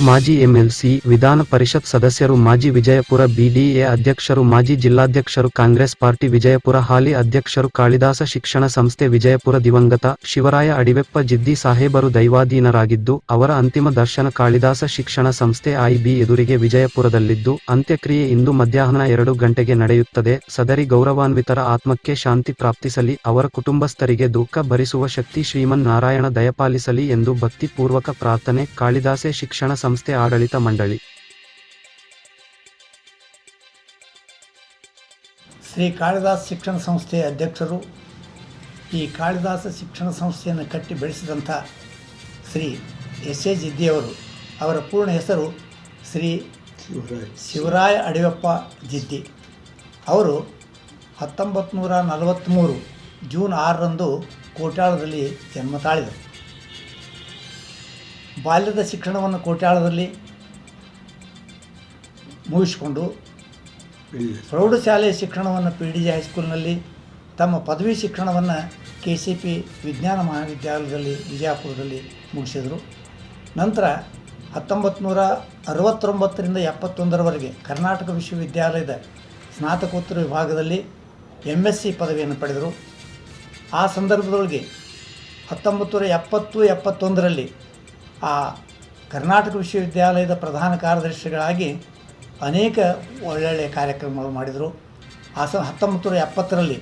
ಮಾಜಿ ಎಂಎಲ್ಸಿ ವಿಧಾನ ಪರಿಷತ್ ಸದಸ್ಯರು ಮಾಜಿ ವಿಜಯಪುರ ಬಿಡಿಎ ಅಧ್ಯಕ್ಷರು, ಮಾಜಿ ಜಿಲ್ಲಾಧ್ಯಕ್ಷರು, ಕಾಂಗ್ರೆಸ್ ಪಾರ್ಟಿ ವಿಜಯಪುರ ಹಾಲಿ ಅಧ್ಯಕ್ಷರು, ಕಾಳಿದಾಸ ಶಿಕ್ಷಣ ಸಂಸ್ಥೆ ವಿಜಯಪುರ ದಿವಂಗತ ಶಿವರಾಯ ಅಡಿವೆಪ್ಪ ಜಿದ್ದಿ ಸಾಹೇಬರು ದೈವಾಧೀನರಾಗಿದ್ದು, ಅವರ ಅಂತಿಮ ದರ್ಶನ ಕಾಳಿದಾಸ ಶಿಕ್ಷಣ ಸಂಸ್ಥೆ ಐಬಿ ಎದುರಿಗೆ ವಿಜಯಪುರದಲ್ಲಿದ್ದು, ಅಂತ್ಯಕ್ರಿಯೆ ಇಂದು ಮಧ್ಯಾಹ್ನ ಎರಡು ಗಂಟೆಗೆ ನಡೆಯುತ್ತದೆ. ಸದರಿ ಗೌರವಾನ್ವಿತರ ಆತ್ಮಕ್ಕೆ ಶಾಂತಿ ಪ್ರಾಪ್ತಿಸಲಿ, ಅವರ ಕುಟುಂಬಸ್ಥರಿಗೆ ದುಃಖ ಭರಿಸುವ ಶಕ್ತಿ ಶ್ರೀಮನ್ ನಾರಾಯಣ ದಯಪಾಲಿಸಲಿ ಎಂದು ಭಕ್ತಿಪೂರ್ವಕ ಪ್ರಾರ್ಥನೆ, ಕಾಳಿದಾಸೆ ಶಿಕ್ಷಣ ಸಂಸ್ಥೆ ಆಡಳಿತ ಮಂಡಳಿ. ಶ್ರೀ ಕಾಳಿದಾಸ ಶಿಕ್ಷಣ ಸಂಸ್ಥೆಯ ಅಧ್ಯಕ್ಷರು, ಈ ಕಾಳಿದಾಸ ಶಿಕ್ಷಣ ಸಂಸ್ಥೆಯನ್ನು ಕಟ್ಟಿ ಬೆಳೆಸಿದಂಥ ಶ್ರೀ ಎಸ್ ಎ ಜಿದ್ದಿಯವರು ಅವರ ಪೂರ್ಣ ಹೆಸರು ಶ್ರೀ ಶಿವರಾಯ ಅಡಿಯಪ್ಪ ಜಿದ್ದಿ. ಅವರು ಹತ್ತೊಂಬತ್ತು ನೂರ ನಲವತ್ತ್ಮೂರು ಜೂನ್ ಆರರಂದು ಕೋಟಾಳದಲ್ಲಿ ಜನ್ಮ ತಾಳಿದರು. ಬಾಲ್ಯದ ಶಿಕ್ಷಣವನ್ನು ಕೋಟ್ಯಾಳದಲ್ಲಿ ಮುಗಿಸಿಕೊಂಡು ಪ್ರೌಢಶಾಲೆಯ ಶಿಕ್ಷಣವನ್ನು ಪಿ ಡಿ ಜಿ ಹೈಸ್ಕೂಲ್ನಲ್ಲಿ, ತಮ್ಮ ಪದವಿ ಶಿಕ್ಷಣವನ್ನು ಕೆ ಸಿ ಪಿ ವಿಜ್ಞಾನ ಮಹಾವಿದ್ಯಾಲಯದಲ್ಲಿ ವಿಜಯಪುರದಲ್ಲಿ ಮುಗಿಸಿದರು. ನಂತರ ಹತ್ತೊಂಬತ್ತು ನೂರ ಅರವತ್ತೊಂಬತ್ತರಿಂದ ಎಪ್ಪತ್ತೊಂದರವರೆಗೆ ಕರ್ನಾಟಕ ವಿಶ್ವವಿದ್ಯಾಲಯದ ಸ್ನಾತಕೋತ್ತರ ವಿಭಾಗದಲ್ಲಿ ಎಂ ಎಸ್ ಸಿ ಪದವಿಯನ್ನು ಪಡೆದರು. ಆ ಸಂದರ್ಭದೊಳಗೆ ಹತ್ತೊಂಬತ್ತು ನೂರ ಎಪ್ಪತ್ತು ಎಪ್ಪತ್ತೊಂದರಲ್ಲಿ ಆ ಕರ್ನಾಟಕ ವಿಶ್ವವಿದ್ಯಾಲಯದ ಪ್ರಧಾನ ಕಾರ್ಯದರ್ಶಿಗಳಾಗಿ ಅನೇಕ ಒಳ್ಳೊಳ್ಳೆಯ ಕಾರ್ಯಕ್ರಮಗಳು ಮಾಡಿದರು. ಆ ಸ ಹತ್ತೊಂಬತ್ತು ಎಪ್ಪತ್ತರಲ್ಲಿ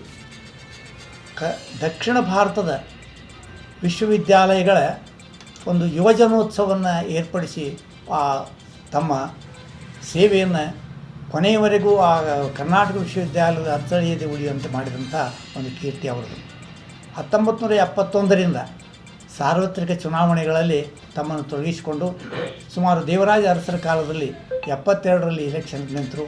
ಕ ದಕ್ಷಿಣ ಭಾರತದ ವಿಶ್ವವಿದ್ಯಾಲಯಗಳ ಒಂದು ಯುವಜನೋತ್ಸವವನ್ನು ಏರ್ಪಡಿಸಿ ಆ ತಮ್ಮ ಸೇವೆಯನ್ನು ಕೊನೆಯವರೆಗೂ ಆ ಕರ್ನಾಟಕ ವಿಶ್ವವಿದ್ಯಾಲಯದ ಅಚ್ಚಳಿಯದೆ ಉಳಿಯುವಂತೆ ಮಾಡಿದಂಥ ಒಂದು ಕೀರ್ತಿ ಅವರದು. ಹತ್ತೊಂಬತ್ತು ನೂರ ಎಪ್ಪತ್ತೊಂದರಿಂದ ಸಾರ್ವತ್ರಿಕ ಚುನಾವಣೆಗಳಲ್ಲಿ ತಮ್ಮನ್ನು ತೊಡಗಿಸಿಕೊಂಡು ಸುಮಾರು ದೇವರಾಜ ಅರಸರ ಕಾಲದಲ್ಲಿ ಎಪ್ಪತ್ತೆರಡರಲ್ಲಿ ಎಲೆಕ್ಷನ್ ನಿಂತರು.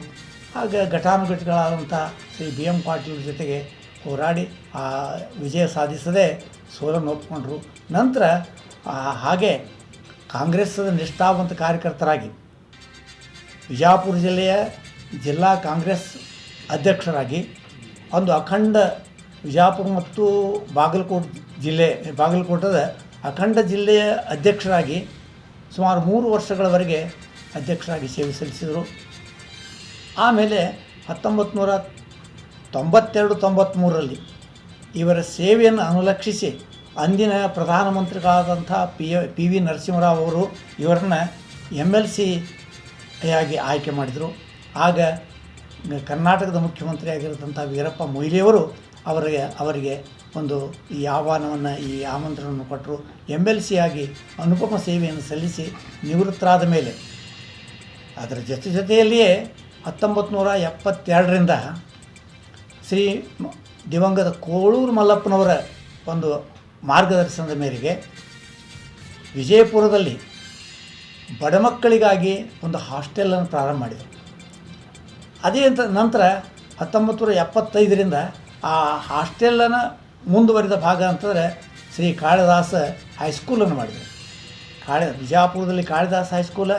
ಆಗ ಘಟಾನುಘಟಿಗಳಾದಂಥ ಶ್ರೀ ಬಿ ಎಂ ಪಾಟೀಲ್ ಜೊತೆಗೆ ಹೋರಾಡಿ ಆ ವಿಜಯ ಸಾಧಿಸದೆ ಸೋಲನ್ನು ಒಪ್ಪಿಕೊಂಡ್ರು ನಂತರ ಹಾಗೆ ಕಾಂಗ್ರೆಸ್ಸದ ನಿಷ್ಠಾವಂತ ಕಾರ್ಯಕರ್ತರಾಗಿ ವಿಜಾಪುರ ಜಿಲ್ಲೆಯ ಜಿಲ್ಲಾ ಕಾಂಗ್ರೆಸ್ ಅಧ್ಯಕ್ಷರಾಗಿ, ಒಂದು ಅಖಂಡ ವಿಜಾಪುರ ಮತ್ತು ಬಾಗಲಕೋಟೆ ಜಿಲ್ಲೆ ಬಾಗಲಕೋಟದ ಅಖಂಡ ಜಿಲ್ಲೆಯ ಅಧ್ಯಕ್ಷರಾಗಿ ಸುಮಾರು ಮೂರು ವರ್ಷಗಳವರೆಗೆ ಅಧ್ಯಕ್ಷರಾಗಿ ಸೇವೆ ಸಲ್ಲಿಸಿದರು. ಆಮೇಲೆ ಹತ್ತೊಂಬತ್ತು ನೂರ ತೊಂಬತ್ತೆರಡು ತೊಂಬತ್ತ್ಮೂರರಲ್ಲಿ ಇವರ ಸೇವೆಯನ್ನು ಅನುಲಕ್ಷಿಸಿ ಅಂದಿನ ಪ್ರಧಾನಮಂತ್ರಿಗಳಾದಂಥ ಪಿ ಪಿ ವಿ ನರಸಿಂಹರಾವ್ ಅವರು ಇವರನ್ನ ಎಂ ಎಲ್ ಸಿ ಆಗಿ ಆಯ್ಕೆ ಮಾಡಿದರು. ಆಗ ಕರ್ನಾಟಕದ ಮುಖ್ಯಮಂತ್ರಿ ಆಗಿರತಂಥ ವೀರಪ್ಪ ಮೊಯ್ಲಿಯವರು ಅವರಿಗೆ ಅವರಿಗೆ ಒಂದು ಈ ಆಹ್ವಾನವನ್ನು, ಈ ಆಮಂತ್ರಣವನ್ನು ಕೊಟ್ಟರು. ಎಂ ಎಲ್ ಸಿ ಆಗಿ ಅನುಪಮ ಸೇವೆಯನ್ನು ಸಲ್ಲಿಸಿ ನಿವೃತ್ತರಾದ ಮೇಲೆ, ಅದರ ಜೊತೆ ಜೊತೆಯಲ್ಲಿಯೇ ಹತ್ತೊಂಬತ್ತು ನೂರ ಎಪ್ಪತ್ತೆರಡರಿಂದ ಶ್ರೀ ದಿವಂಗತ ಕೋಳೂರು ಮಲ್ಲಪ್ಪನವರ ಒಂದು ಮಾರ್ಗದರ್ಶನದ ಮೇರೆಗೆ ವಿಜಯಪುರದಲ್ಲಿ ಬಡ ಮಕ್ಕಳಿಗಾಗಿ ಒಂದು ಹಾಸ್ಟೆಲನ್ನು ಪ್ರಾರಂಭ ಮಾಡಿದರು. ಅದೇ ನಂತರ ಹತ್ತೊಂಬತ್ತು ನೂರ ಎಪ್ಪತ್ತೈದರಿಂದ ಆ ಹಾಸ್ಟೆಲನ್ನು ಮುಂದುವರಿದ ಭಾಗ ಅಂತಂದರೆ ಶ್ರೀ ಕಾಳಿದಾಸ ಹೈಸ್ಕೂಲನ್ನು ಮಾಡಿದರು. ಕಾಳಿ, ಬಿಜಾಪುರದಲ್ಲಿ ಕಾಳಿದಾಸ ಹೈಸ್ಕೂಲ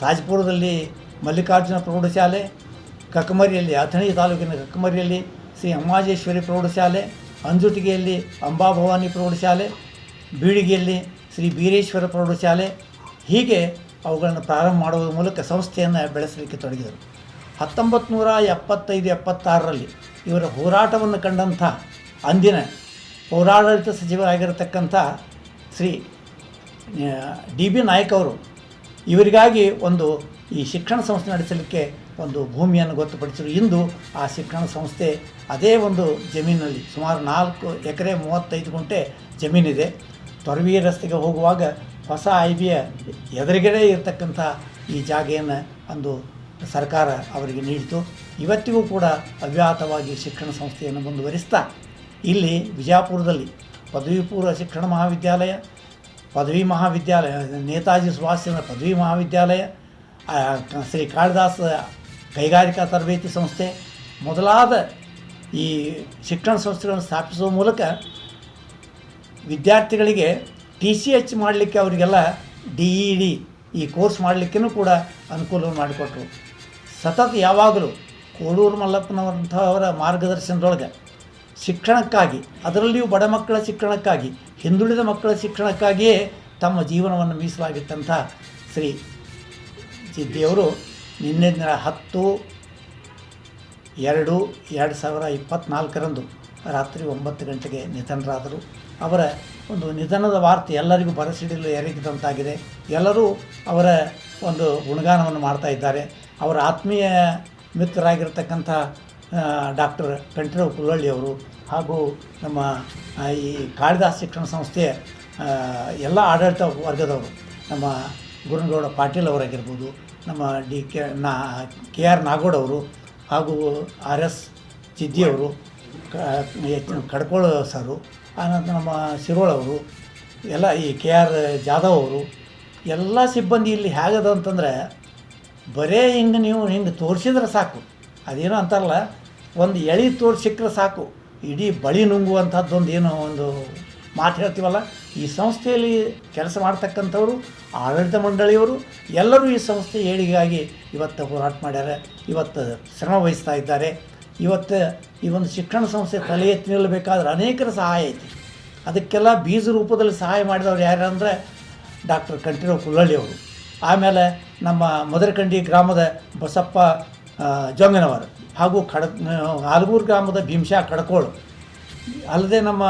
ತಾಜ್ಪುರದಲ್ಲಿ ಮಲ್ಲಿಕಾರ್ಜುನ ಪ್ರೌಢಶಾಲೆ, ಕಕ್ಕಮರಿಯಲ್ಲಿ ಅಥಣಿ ತಾಲೂಕಿನ ಕಕ್ಕಮರಿಯಲ್ಲಿ ಶ್ರೀ ಅಮ್ಮಾಜೇಶ್ವರಿ ಪ್ರೌಢಶಾಲೆ, ಅಂಜುಟಿಗೆಯಲ್ಲಿ ಅಂಬಾಭವಾನಿ ಪ್ರೌಢಶಾಲೆ ಬೀಳಿಗೆಯಲ್ಲಿ ಶ್ರೀ ಬೀರೇಶ್ವರ ಪ್ರೌಢಶಾಲೆ, ಹೀಗೆ ಅವುಗಳನ್ನು ಪ್ರಾರಂಭ ಮಾಡುವುದರ ಮೂಲಕ ಸಂಸ್ಥೆಯನ್ನು ಬೆಳೆಸಲಿಕ್ಕೆ ತೊಡಗಿದರು. ಹತ್ತೊಂಬತ್ತು ನೂರ ಎಪ್ಪತ್ತೈದು ಎಪ್ಪತ್ತಾರರಲ್ಲಿ ಇವರ ಹೋರಾಟವನ್ನು ಕಂಡಂಥ ಅಂದಿನ ಪೌರಾಡಳಿತ ಸಚಿವರಾಗಿರತಕ್ಕಂಥ ಶ್ರೀ ಡಿ ಬಿ ನಾಯಕ್ ಅವರು ಇವರಿಗಾಗಿ ಒಂದು ಈ ಶಿಕ್ಷಣ ಸಂಸ್ಥೆ ನಡೆಸಲಿಕ್ಕೆ ಒಂದು ಭೂಮಿಯನ್ನು ಗೊತ್ತುಪಡಿಸಿದರು. ಇಂದು ಆ ಶಿಕ್ಷಣ ಸಂಸ್ಥೆ ಅದೇ ಒಂದು ಜಮೀನಲ್ಲಿ ಸುಮಾರು ನಾಲ್ಕು ಎಕರೆ ಮೂವತ್ತೈದು ಗುಂಟೆ ಜಮೀನಿದೆ. ತೊರವಿ ರಸ್ತೆಗೆ ಹೋಗುವಾಗ ಹೊಸ ಐ ಬಿಯ ಎದುರುಗಡೆ ಇರತಕ್ಕಂಥ ಈ ಜಾಗೆಯನ್ನು ಒಂದು ಸರ್ಕಾರ ಅವರಿಗೆ ನೀಡಿತು. ಇವತ್ತಿಗೂ ಕೂಡ ಅವ್ಯಾತವಾಗಿ ಶಿಕ್ಷಣ ಸಂಸ್ಥೆಯನ್ನು ಮುಂದುವರಿಸ್ತಾ ಇಲ್ಲಿ ವಿಜಯಪುರದಲ್ಲಿ ಪದವಿ ಪೂರ್ವ ಶಿಕ್ಷಣ ಮಹಾವಿದ್ಯಾಲಯ, ಪದವಿ ಮಹಾವಿದ್ಯಾಲಯ, ನೇತಾಜಿ ಸುಭಾಷ್ ಚಂದ್ರ ಪದವಿ ಮಹಾವಿದ್ಯಾಲಯ ಶ್ರೀ ಕಾಳಿದಾಸ ಕೈಗಾರಿಕಾ ತರಬೇತಿ ಸಂಸ್ಥೆ ಮೊದಲಾದ ಈ ಶಿಕ್ಷಣ ಸಂಸ್ಥೆಗಳನ್ನು ಸ್ಥಾಪಿಸುವ ಮೂಲಕ ವಿದ್ಯಾರ್ಥಿಗಳಿಗೆ ಟಿ ಸಿ ಎಚ್ ಮಾಡಲಿಕ್ಕೆ ಅವರಿಗೆಲ್ಲ ಡಿ ಇ ಡಿ ಈ ಕೋರ್ಸ್ ಮಾಡಲಿಕ್ಕೂ ಕೂಡ ಅನುಕೂಲ ಮಾಡಿಕೊಟ್ರು. ಸತತ ಯಾವಾಗಲೂ ಕೋಡೂರು ಮಲ್ಲಪ್ಪನವರಂಥವರ ಮಾರ್ಗದರ್ಶನದೊಳಗೆ ಶಿಕ್ಷಣಕ್ಕಾಗಿ, ಅದರಲ್ಲಿಯೂ ಬಡ ಮಕ್ಕಳ ಶಿಕ್ಷಣಕ್ಕಾಗಿ, ಹಿಂದುಳಿದ ಮಕ್ಕಳ ಶಿಕ್ಷಣಕ್ಕಾಗಿಯೇ ತಮ್ಮ ಜೀವನವನ್ನು ಮೀಸಲಾಗಿತ್ತಂಥ ಶ್ರೀ ಸಿದ್ದಿಯವರು ನಿನ್ನೆ ದಿನ ಹತ್ತು ಎರಡು ಎರಡು ಸಾವಿರ ಇಪ್ಪತ್ತ್ನಾಲ್ಕರಂದು ರಾತ್ರಿ ಒಂಬತ್ತು ಗಂಟೆಗೆ ನಿಧನರಾದರು. ಅವರ ಒಂದು ನಿಧನದ ವಾರ್ತೆ ಎಲ್ಲರಿಗೂ ಬರಸಿಡಲು ಎರಗಿದಂತಾಗಿದೆ ಎಲ್ಲರೂ ಅವರ ಒಂದು ಗುಣಗಾನವನ್ನು ಮಾಡ್ತಾ ಇದ್ದಾರೆ. ಅವರ ಆತ್ಮೀಯ ಮಿತ್ರರಾಗಿರ್ತಕ್ಕಂಥ ಡಾಕ್ಟರ್ ಕಂಠೀರವ ಅವರು ಹಾಗೂ ನಮ್ಮ ಈ ಕಾಳಿದಾಸ ಶಿಕ್ಷಣ ಸಂಸ್ಥೆಯ ಎಲ್ಲ ಆಡಳಿತ ವರ್ಗದವರು, ನಮ್ಮ ಗುರುಗೌಡ ಪಾಟೀಲ್ ಅವರಾಗಿರ್ಬೋದು, ನಮ್ಮ ಡಿ ಕೆ, ನಾ, ಕೆ ಆರ್ ನಾಗೋಡ್ ಅವರು ಹಾಗೂ ಆರ್ ಎಸ್ ಚಿದ್ದಿಯವರು ಕಡ್ಕೋಳ ಸರು, ಆನಂತರ ನಮ್ಮ ಶಿರೋಳವರು ಎಲ್ಲ ಈ ಕೆ ಆರ್ ಜಾಧವ್ ಅವರು, ಎಲ್ಲ ಸಿಬ್ಬಂದಿ ಇಲ್ಲಿ ಹೇಗದ ಅಂತಂದ್ರೆ ಬರೇ ಹಿಂಗೆ ನೀವು ಹಿಂಗೆ ತೋರಿಸಿದ್ರೆ ಸಾಕು. ಅದೇನೋ ಅಂತಾರಲ್ಲ, ಒಂದು ಎಳೆ ತೋರಿಸಿಕ್ರೆ ಸಾಕು. ಇಡೀ ಬಳಿ ನುಂಗುವಂಥದ್ದೊಂದು ಏನೋ ಒಂದು ಮಾತು ಹೇಳ್ತೀವಲ್ಲ, ಈ ಸಂಸ್ಥೆಯಲ್ಲಿ ಕೆಲಸ ಮಾಡ್ತಕ್ಕಂಥವರು, ಆಡಳಿತ ಮಂಡಳಿಯವರು ಎಲ್ಲರೂ ಈ ಸಂಸ್ಥೆ ಏಳಿಗೆಗಾಗಿ ಇವತ್ತು ಹೋರಾಟ ಮಾಡ್ಯಾರ, ಇವತ್ತು ಶ್ರಮ ವಹಿಸ್ತಾ ಇದ್ದಾರೆ. ಇವತ್ತು ಈ ಒಂದು ಶಿಕ್ಷಣ ಸಂಸ್ಥೆ ತಲೆ ಎತ್ತಿ ನಿಲ್ಲಬೇಕಾದ್ರೆ ಅನೇಕರ ಸಹಾಯ ಐತಿ. ಅದಕ್ಕೆಲ್ಲ ಬೀಜ ರೂಪದಲ್ಲಿ ಸಹಾಯ ಮಾಡಿದವ್ರು ಯಾರು ಅಂದರೆ ಡಾಕ್ಟರ್ ಕಂಠೀರವ್ ಅವರು. ಆಮೇಲೆ ನಮ್ಮ ಮದರಕಂಡಿ ಗ್ರಾಮದ ಬಸಪ್ಪ ಜೋಂಗನವರು ಹಾಗೂ ಕಡ ಆಲಗೂರು ಗ್ರಾಮದ ಭೀಮಶಾ ಕಡಕೋಳು. ಅಲ್ಲದೆ ನಮ್ಮ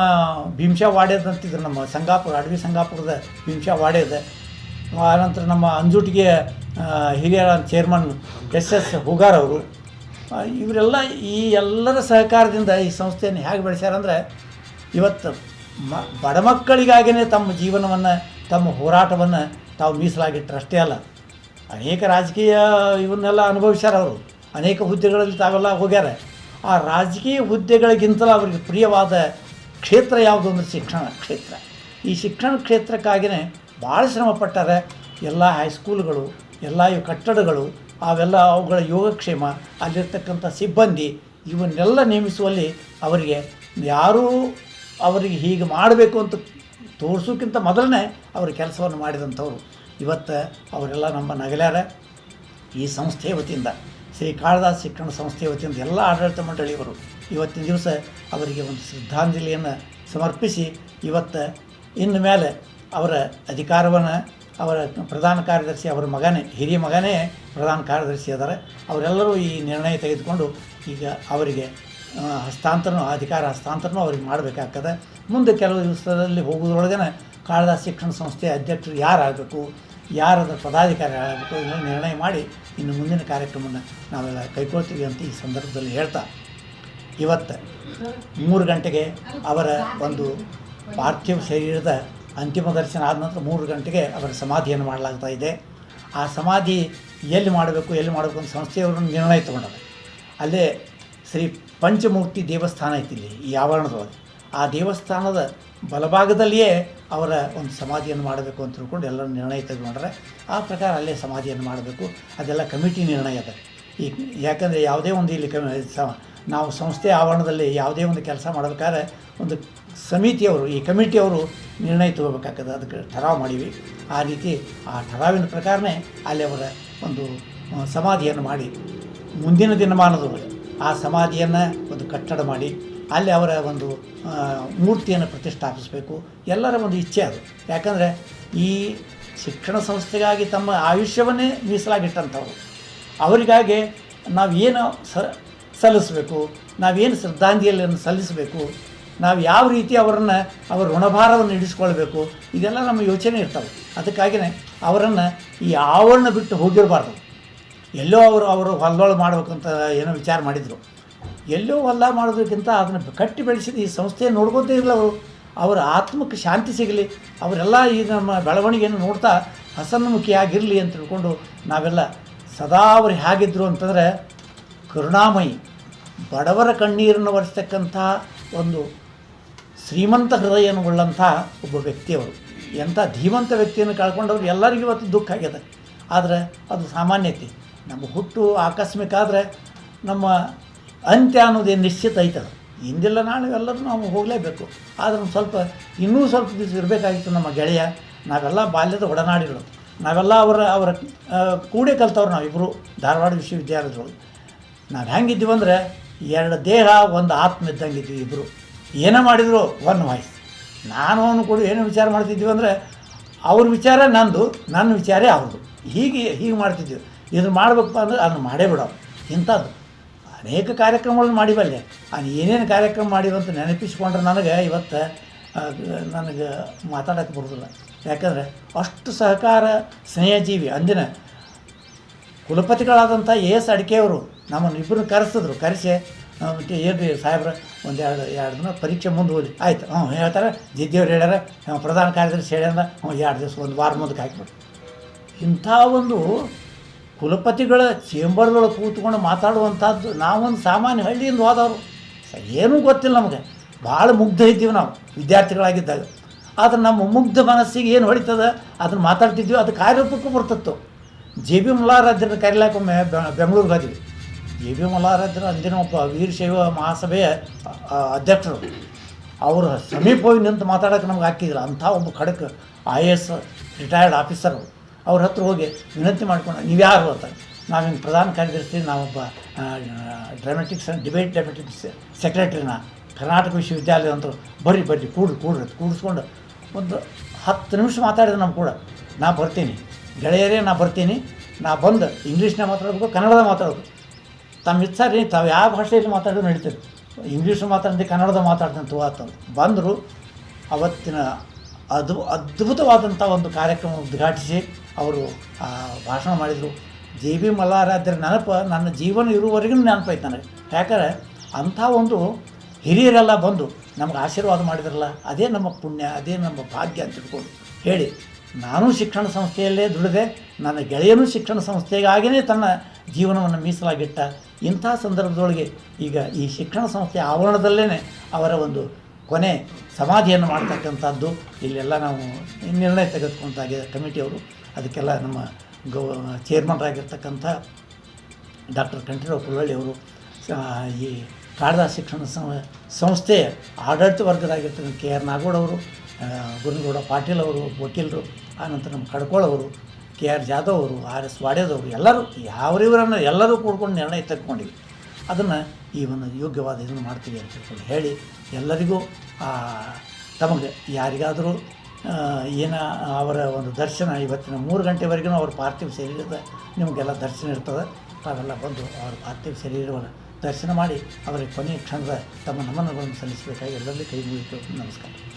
ಭೀಮಶಾ ವಾಡ್ಯದ ಅಂತಿದ್ರು, ನಮ್ಮ ಸಂಗಾಪುರ, ಅಡವಿ ಸಂಗಾಪುರದ ಭೀಮಶಾ ವಾಡ್ಯದ. ಆನಂತರ ನಮ್ಮ ಅಂಜುಟಿಗೆ ಹಿರಿಯರ ಹಿರಿಯ ಚೇರ್ಮನ್ ಎಸ್ ಎಸ್ ಹುಗಾರ್ ಅವರು. ಇವರೆಲ್ಲ ಈ ಎಲ್ಲರ ಸಹಕಾರದಿಂದ ಈ ಸಂಸ್ಥೆಯನ್ನು ಹೇಗೆ ಬೆಳೆಸ್ಯಾರಂದ್ರೆ ಇವತ್ತು ಮ, ಬಡ ಮಕ್ಕಳಿಗಾಗಿಯೇ ತಮ್ಮ ಜೀವನವನ್ನು, ತಮ್ಮ ಹೋರಾಟವನ್ನು ತಾವು ಮೀಸಲಾಗಿಟ್ಟರು ಅಷ್ಟೇ ಅಲ್ಲ. ಅನೇಕ ರಾಜಕೀಯ ಇವನ್ನೆಲ್ಲ ಅನುಭವಿಸ್ಯಾರ ಅವರು. ಅನೇಕ ಹುದ್ದೆಗಳಲ್ಲಿ ತಾವೆಲ್ಲ ಹೋಗ್ಯಾರ. ಆ ರಾಜಕೀಯ ಹುದ್ದೆಗಳಿಗಿಂತಲೂ ಅವರಿಗೆ ಪ್ರಿಯವಾದ ಕ್ಷೇತ್ರ ಯಾವುದು ಅಂದರೆ ಶಿಕ್ಷಣ ಕ್ಷೇತ್ರ. ಈ ಶಿಕ್ಷಣ ಕ್ಷೇತ್ರಕ್ಕಾಗಿಯೇ ಭಾಳ ಶ್ರಮ ಪಟ್ಟಾರೆ ಎಲ್ಲ ಹೈಸ್ಕೂಲ್ಗಳು ಎಲ್ಲ ಇವು ಕಟ್ಟಡಗಳು, ಅವೆಲ್ಲ ಅವುಗಳ ಯೋಗಕ್ಷೇಮ, ಅಲ್ಲಿರ್ತಕ್ಕಂಥ ಸಿಬ್ಬಂದಿ ಇವನ್ನೆಲ್ಲ ನೇಮಿಸುವಲ್ಲಿ ಅವರಿಗೆ ಯಾರೂ ಅವರಿಗೆ ಹೀಗೆ ಮಾಡಬೇಕು ಅಂತ ತೋರಿಸೋಕ್ಕಿಂತ ಮೊದಲನೇ ಅವರು ಕೆಲಸವನ್ನು ಮಾಡಿದಂಥವ್ರು. ಇವತ್ತು ಅವರೆಲ್ಲ ನಮ್ಮ ನಗಲ್ಯಾರ. ಈ ಸಂಸ್ಥೆಯ ವತಿಯಿಂದ, ಶ್ರೀ ಕಾಳಿದಾಸ ಶಿಕ್ಷಣ ಸಂಸ್ಥೆಯ ವತಿಯಿಂದ ಎಲ್ಲ ಆಡಳಿತ ಮಂಡಳಿಯವರು ಇವತ್ತಿನ ದಿವಸ ಅವರಿಗೆ ಒಂದು ಶ್ರದ್ಧಾಂಜಲಿಯನ್ನು ಸಮರ್ಪಿಸಿ, ಇವತ್ತು ಇನ್ನು ಮೇಲೆ ಅವರ ಅಧಿಕಾರವನ್ನು, ಅವರ ಪ್ರಧಾನ ಕಾರ್ಯದರ್ಶಿ, ಅವರ ಮಗನೇ, ಹಿರಿಯ ಮಗನೇ ಪ್ರಧಾನ ಕಾರ್ಯದರ್ಶಿ ಅದಾರೆ. ಅವರೆಲ್ಲರೂ ಈ ನಿರ್ಣಯ ತೆಗೆದುಕೊಂಡು ಈಗ ಅವರಿಗೆ ಹಸ್ತಾಂತರನೂ, ಅಧಿಕಾರ ಹಸ್ತಾಂತರನೂ ಅವ್ರಿಗೆ ಮಾಡಬೇಕಾಗ್ತದೆ. ಮುಂದೆ ಕೆಲವು ದಿವಸದಲ್ಲಿ ಹೋಗೋದ್ರೊಳಗೇ ಕಾಳಿದಾಸ ಶಿಕ್ಷಣ ಸಂಸ್ಥೆಯ ಅಧ್ಯಕ್ಷರು ಯಾರಾಗಬೇಕು, ಯಾರದ ಪದಾಧಿಕಾರಿ ಆಗಬೇಕು ಇದನ್ನು ನಿರ್ಣಯ ಮಾಡಿ ಇನ್ನು ಮುಂದಿನ ಕಾರ್ಯಕ್ರಮವನ್ನು ನಾವೆಲ್ಲ ಕೈಗೊಳ್ತೀವಿ ಅಂತ ಈ ಸಂದರ್ಭದಲ್ಲಿ ಹೇಳ್ತಾ. ಇವತ್ತು ಮೂರು ಗಂಟೆಗೆ ಅವರ ಒಂದು ಪಾರ್ಥಿವ ಶರೀರದ ಅಂತಿಮ ದರ್ಶನ ಆದ ನಂತರ ಮೂರು ಗಂಟೆಗೆ ಅವರ ಸಮಾಧಿಯನ್ನು ಮಾಡಲಾಗ್ತಾ ಇದೆ. ಆ ಸಮಾಧಿ ಎಲ್ಲಿ ಮಾಡಬೇಕು ಎಲ್ಲಿ ಮಾಡಬೇಕು ಅಂತ ಸಂಸ್ಥೆಯವರು ನಿರ್ಣಯ ತಗೊಂಡಾರೆ ಅಲ್ಲೇ ಶ್ರೀ ಪಂಚಮೂರ್ತಿ ದೇವಸ್ಥಾನ ಐತಿ ಇಲ್ಲಿ ಈ ಆವರಣದೊಳಗೆ. ಆ ದೇವಸ್ಥಾನದ ಬಲಭಾಗದಲ್ಲಿಯೇ ಅವರ ಒಂದು ಸಮಾಧಿಯನ್ನು ಮಾಡಬೇಕು ಅಂತ ತಿಳ್ಕೊಂಡು ಎಲ್ಲರೂ ನಿರ್ಣಯ ತೆಗೆದುಕೊಂಡ್ರೆ, ಆ ಪ್ರಕಾರ ಅಲ್ಲೇ ಸಮಾಧಿಯನ್ನು ಮಾಡಬೇಕು. ಅದೆಲ್ಲ ಕಮಿಟಿ ನಿರ್ಣಯ ಅದ. ಈ ಯಾಕಂದರೆ ಯಾವುದೇ ಒಂದು ಇಲ್ಲಿ ಕಮಿ ನಾವು ಸಂಸ್ಥೆ ಆವರಣದಲ್ಲಿ ಯಾವುದೇ ಒಂದು ಕೆಲಸ ಮಾಡಬೇಕಾದ್ರೆ ಒಂದು ಸಮಿತಿಯವರು, ಈ ಕಮಿಟಿಯವರು ನಿರ್ಣಯ ತಗೋಬೇಕಾಗ್ತದೆ. ಅದಕ್ಕೆ ಠರಾವ್ ಮಾಡೀವಿ. ಆ ರೀತಿ ಆ ಠರಾವಿನ ಪ್ರಕಾರನೇ ಅಲ್ಲಿ ಅವರ ಒಂದು ಸಮಾಧಿಯನ್ನು ಮಾಡಿ. ಮುಂದಿನ ದಿನಮಾನದೊಳಗೆ ಆ ಸಮಾಧಿಯನ್ನು ಒಂದು ಕಟ್ಟಡ ಮಾಡಿ, ಅಲ್ಲಿ ಅವರ ಒಂದು ಮೂರ್ತಿಯನ್ನು ಪ್ರತಿಷ್ಠಾಪಿಸಬೇಕು. ಎಲ್ಲರ ಒಂದು ಇಚ್ಛೆ ಅದು. ಯಾಕಂದರೆ ಈ ಶಿಕ್ಷಣ ಸಂಸ್ಥೆಗಾಗಿ ತಮ್ಮ ಆಯುಷ್ಯವನ್ನೇ ಮೀಸಲಾಗಿಟ್ಟಂಥವ್ರು. ಅವರಿಗಾಗಿ ನಾವೇನು ಸ, ಸಲ್ಲಿಸಬೇಕು ನಾವೇನು ಶ್ರದ್ಧಾಂಜಲಿಯನ್ನು ಸಲ್ಲಿಸಬೇಕು, ನಾವು ಯಾವ ರೀತಿ ಅವರನ್ನು, ಅವರ ಋಣಭಾರವನ್ನು ಇಡಿಸ್ಕೊಳ್ಬೇಕು ಇದೆಲ್ಲ ನಮ್ಮ ಯೋಚನೆ ಇರ್ತವೆ. ಅದಕ್ಕಾಗಿಯೇ ಅವರನ್ನು ಈ ಆವರಣ ಬಿಟ್ಟು ಹೋಗಿರಬಾರ್ದು. ಎಲ್ಲೋ ಅವರು ಅವರು ಹೊಲದೊಳು ಮಾಡ್ಬೇಕಂತ ಏನೋ ವಿಚಾರ ಮಾಡಿದರು. ಎಲ್ಲೋ ಹೊಲ ಮಾಡೋದಕ್ಕಿಂತ ಅದನ್ನು ಕಟ್ಟಿ ಬೆಳೆಸಿದ ಈ ಸಂಸ್ಥೆ ನೋಡ್ಕೊತೇ ಇರಲಿಲ್ಲ ಅವರು. ಅವರ ಆತ್ಮಕ್ಕೆ ಶಾಂತಿ ಸಿಗಲಿ, ಅವರೆಲ್ಲ ಈ ನಮ್ಮ ಬೆಳವಣಿಗೆಯನ್ನು ನೋಡ್ತಾ ಹಸನ್ಮುಖಿಯಾಗಿರಲಿ ಅಂತ ತಿಳ್ಕೊಂಡು ನಾವೆಲ್ಲ ಸದಾ ಅವರು ಹೇಗಿದ್ದರು ಅಂತಂದರೆ ಕರುಣಾಮಯಿ, ಬಡವರ ಕಣ್ಣೀರನ್ನು ಒರೆಸ್ತಕ್ಕಂಥ ಒಂದು ಶ್ರೀಮಂತ ಹೃದಯವನ್ನು ಉಳ್ಳಂಥ ಒಬ್ಬ ವ್ಯಕ್ತಿಯವರು ಎಂಥ ಧೀಮಂತ ವ್ಯಕ್ತಿಯನ್ನು ಕಳ್ಕೊಂಡವ್ರು ಎಲ್ಲರಿಗೂ ಇವತ್ತು ದುಃಖ ಆಗ್ಯದ ಆದರೆ ಅದು ಸಾಮಾನ್ಯತೆ. ನಮ್ಮ ಹುಟ್ಟು ಆಕಸ್ಮಿಕ ಆದರೆ ನಮ್ಮ ಅಂತ್ಯ ಅನ್ನೋದೇನು ನಿಶ್ಚಿತ ಐತದ. ಇಂದಿಲ್ಲ ನಾಳೆ ಎಲ್ಲರೂ ನಾವು ಹೋಗಲೇಬೇಕು. ಆದರೆ ಸ್ವಲ್ಪ, ಇನ್ನೂ ಸ್ವಲ್ಪ ದಿವಸ ಇರಬೇಕಾಗಿತ್ತು ನಮ್ಮ ಗೆಳೆಯ. ನಾವೆಲ್ಲ ಬಾಲ್ಯದ ಒಡನಾಡಿಗಳು. ನಾವೆಲ್ಲ ಅವರ ಅವರ ಕೂಡೆ ಕಲ್ತವ್ರು ನಾವಿಬ್ಬರು ಧಾರವಾಡ ವಿಶ್ವವಿದ್ಯಾಲಯದೊಳಗೆ ನಾವು ಹೆಂಗಿದ್ದೀವಿ ಅಂದರೆ ಎರಡು ದೇಹ, ಒಂದು ಆತ್ಮ ಇದ್ದಂಗಿದ್ವಿ ಇಬ್ಬರು ಏನೇ ಮಾಡಿದ್ರು ಒನ್ ವಾಯ್ಸ್ ನಾನು ಅವನು ಕೂಡ ಏನು ವಿಚಾರ ಮಾಡ್ತಿದ್ದೀವಿ ಅಂದರೆ, ಅವ್ರ ವಿಚಾರ ನಂದು, ನನ್ನ ವಿಚಾರ ಅವ್ರದ್ದು. ಹೀಗೆ ಹೀಗೆ ಮಾಡ್ತಿದ್ವಿ ಇದನ್ನು ಮಾಡಬೇಕು ಅಂದ್ರೆ ಅದನ್ನು ಮಾಡೇ ಬಿಡೋರು ಇಂಥದ್ದು. ಅನೇಕ ಕಾರ್ಯಕ್ರಮಗಳನ್ನು ಮಾಡಿಬಲ್ಲೆ ಅದು ಏನೇನು ಕಾರ್ಯಕ್ರಮ ಮಾಡಿವಂತ ನೆನಪಿಸ್ಕೊಂಡ್ರೆ ನನಗೆ ಇವತ್ತು ನನಗೆ ಮಾತಾಡೋಕ್ಕೆ ಬರೋದಿಲ್ಲ. ಯಾಕಂದರೆ ಅಷ್ಟು ಸಹಕಾರ ಸ್ನೇಹಜೀವಿ ಅಂದಿನ ಕುಲಪತಿಗಳಾದಂಥ ಎ ಎಸ್ ಅಡಿಕೆಯವರು ನಮ್ಮನ್ನು ಇಬ್ಬರು ಕರೆಸಿದ್ರು. ಕರೆಸಿ ಏನು ಸಾಹೇಬ್ರ ಒಂದು ಎರಡು ಎರಡು ದಿನ ಪರೀಕ್ಷೆ ಮುಂದೆ ಹೋಗಿ ಆಯ್ತು. ಹ್ಞೂ ಹೇಳ್ತಾರೆ, ಜಿದ್ದಿಯವ್ರು ಹೇಳ್ಯಾರ ಪ್ರಧಾನ ಕಾರ್ಯದರ್ಶಿ ಹೇಳ್ಯಾರ ಹ್ಞೂ ಎರಡು ದಿವಸ ಒಂದು ವಾರ ಮುಂದಕ್ಕೆ ಹಾಕಿಬಿಟ್ಟು ಇಂಥ ಒಂದು ಕುಲಪತಿಗಳ ಚೇಂಬರ್ದೊಳಗೆ ಕೂತ್ಕೊಂಡು ಮಾತಾಡುವಂಥದ್ದು ನಾವೊಂದು ಸಾಮಾನ್ಯ ಹಳ್ಳಿಯಿಂದ ಹೋದವರು. ಏನೂ ಗೊತ್ತಿಲ್ಲ ನಮಗೆ. ಭಾಳ ಮುಗ್ಧ ಇದ್ದೀವಿ ನಾವು, ವಿದ್ಯಾರ್ಥಿಗಳಾಗಿದ್ದಾಗ. ಆದರೆ ನಮ್ಮ ಮುಗ್ಧ ಮನಸ್ಸಿಗೆ ಏನು ಹೊಡಿತದ ಅದನ್ನು ಮಾತಾಡ್ತಿದ್ವಿ. ಅದು ಕಾರ್ಯರೂಪಕ್ಕೂ ಬರ್ತಿತ್ತು. ಜೆ ಬಿ ಮುಲ್ಲಾರಾಧ್ಯರನ್ನ ಕರಿಲಾಕೊಮ್ಮೆ ಬೆಂಗಳೂರಿಗೆ ಹೋದ್ವಿ. ಜೆ ಬಿ ಮುಲ್ಲಾರಾಧ್ಯರ ಅಂದಿನ ಒಬ್ಬ ವೀರಶೈವ ಮಹಾಸಭೆಯ ಅಧ್ಯಕ್ಷರು. ಅವರು ಸಮೀಪ ಹೋಗಿ ನಿಂತು ಮಾತಾಡೋಕೆ ನಮ್ಗೆ ಹಾಕಿದ್ರು ಅಂಥ ಒಬ್ಬ ಖಡಕ್ I A S retired officer. ಅವ್ರ ಹತ್ರ ಹೋಗಿ ವಿನಂತಿ ಮಾಡ್ಕೊಂಡು ನೀವು ಯಾರು ಅಂತ? ನಾವು ಹಿಂಗೆ ಪ್ರಧಾನ ಕಾರ್ಯದರ್ಶಿ, ನಾವೊಬ್ಬ ಡ್ರಾಮೆಟಿಕ್ಸ್ ಡಿಬೇಟ್ ಡ್ರಾಮೆಟಿಕ್ಸ್ ಸೆಕ್ರೆಟ್ರಿನ ಕರ್ನಾಟಕ ವಿಶ್ವವಿದ್ಯಾಲಯ ಅಂತ ಬರ್ರಿ ಬರ್ರಿ, ಕೂಡ್ರಿ ಕೂಡ್ರಿ ಅಂತ ಕೂಡಿಸ್ಕೊಂಡು ಒಂದು ಹತ್ತು ನಿಮಿಷ ಮಾತಾಡಿದ್ರು ನಮ್ಮ ಕೂಡ. ನಾ ಬರ್ತೀನಿ. ಗೆಳೆಯರೇ, ನಾ ಬರ್ತೀನಿ. ನಾ ಬಂದು ಇಂಗ್ಲೀಷ್ನಾಗ ಮಾತಾಡಬೇಕು, ಕನ್ನಡದ ಮಾತಾಡಬೇಕು. ತಮ್ಮ ಇಚ್ಛಾರಿ ತಾವು ಯಾವ ಭಾಷೆಯಲ್ಲಿ ಮಾತಾಡೋದು ನಡೀತದೆ. ಇಂಗ್ಲೀಷ್ ಮಾತಾಡ್ದೆ, ಕನ್ನಡದ ಮಾತಾಡ್ತೀನಿ ತೂ ಆತಂದು ಬಂದರು, ಅವತ್ತಿನ ಅದು ಅದ್ಭುತವಾದಂಥ ಒಂದು ಕಾರ್ಯಕ್ರಮ ಉದ್ಘಾಟಿಸಿ ಅವರು ಭಾಷಣ ಮಾಡಿದರು. ಜೆ ಬಿ ಮಲ್ಲಾರಾಧ್ಯರ ನೆನಪು ನನ್ನ ಜೀವನ ಇರುವವರೆಗೂ ನೆನಪೈತೆ ನನಗೆ ಯಾಕಂದರೆ ಅಂಥ ಒಂದು ಹಿರಿಯರೆಲ್ಲ ಬಂದು ನಮ್ಗೆ ಆಶೀರ್ವಾದ ಮಾಡಿದ್ರಲ್ಲ, ಅದೇ ನಮ್ಮ ಪುಣ್ಯ, ಅದೇ ನಮ್ಮ ಭಾಗ್ಯ ಅಂತ ತಿಳ್ಕೊಂಡು ಹೇಳಿ, ನಾನು ಶಿಕ್ಷಣ ಸಂಸ್ಥೆಯಲ್ಲೇ ದುಡಿದೆ, ನನ್ನ ಗೆಳೆಯನೂ ಶಿಕ್ಷಣ ಸಂಸ್ಥೆಗಾಗಿಯೇ ತನ್ನ ಜೀವನವನ್ನು ಮೀಸಲಾಗಿಟ್ಟ. ಇಂಥ ಸಂದರ್ಭದೊಳಗೆ ಈಗ ಈ ಶಿಕ್ಷಣ ಸಂಸ್ಥೆಯ ಆವರಣದಲ್ಲೇ ಅವರ ಒಂದು ಕೊನೆ ಸಮಾಧಿಯನ್ನು ಮಾಡ್ತಕ್ಕಂಥದ್ದು. ಇಲ್ಲೆಲ್ಲ ನಾವು ನಿರ್ಣಯ ತೆಗೆದುಕೊಂತಾಗಿದೆ ಕಮಿಟಿಯವರು ಅದಕ್ಕೆಲ್ಲ ನಮ್ಮ ಗೌ ಚೇರ್ಮನ್ರಾಗಿರ್ತಕ್ಕಂಥ ಡಾಕ್ಟರ್ ಕಂಠೀರಾವ್ ಕುಲ್ಲಳ್ಳಿ ಅವರು ಈ ಕಾಳಿದಾಸ ಶಿಕ್ಷಣ ಸಂಸ್ಥೆ ಆಡಳಿತ ವರ್ಗದಾಗಿರ್ತಕ್ಕಂಥ ಕೆ ಆರ್ ನಾಗೋಡ್ ಅವರು ಗುರುಗೌಡ ಪಾಟೀಲ್ ಅವರು, ವಕೀಲರು ಆನಂತರ ನಮ್ಮ ಕಡ್ಕೋಳ್ ಅವರು, ಕೆ ಆರ್ ಜಾಧವ್ ಅವರು, ಆರ್ ಎಸ್ ವಾಡ್ಯದವರು ಎಲ್ಲರೂ, ಯಾವ್ರಿವರನ್ನು ಎಲ್ಲರೂ ಕೂಡ್ಕೊಂಡು ನಿರ್ಣಯ ತೆಗೆದುಕೊಂಡಿವಿ. ಅದನ್ನು ಈ ಒಂದು ಯೋಗ್ಯವಾದ ಇದನ್ನು ಮಾಡ್ತೀವಿ ಅಂತ ಹೇಳಿ ಎಲ್ಲರಿಗೂ ತಮಗೆ ಯಾರಿಗಾದರೂ ಏನ ಅವರ ಒಂದು ದರ್ಶನ ಇವತ್ತಿನ ಮೂರು ಗಂಟೆವರೆಗೂ ಅವ್ರ ಪಾರ್ಥಿವ ಶರೀರದ ನಿಮಗೆಲ್ಲ ದರ್ಶನ ಇರ್ತದೆ. ತಾವೆಲ್ಲ ಬಂದು ಅವರ ಪಾರ್ಥಿವ ಶರೀರವನ್ನು ದರ್ಶನ ಮಾಡಿ ಅವರಿಗೆ ಕೊನೆಯ ಕ್ಷಣದ ತಮ್ಮ ನಮನಗಳನ್ನು ಸಲ್ಲಿಸಬೇಕಾಗಿ ಎಲ್ಲರಲ್ಲಿ ಕೈ ಮುಗಿತು. ನಮಸ್ಕಾರ.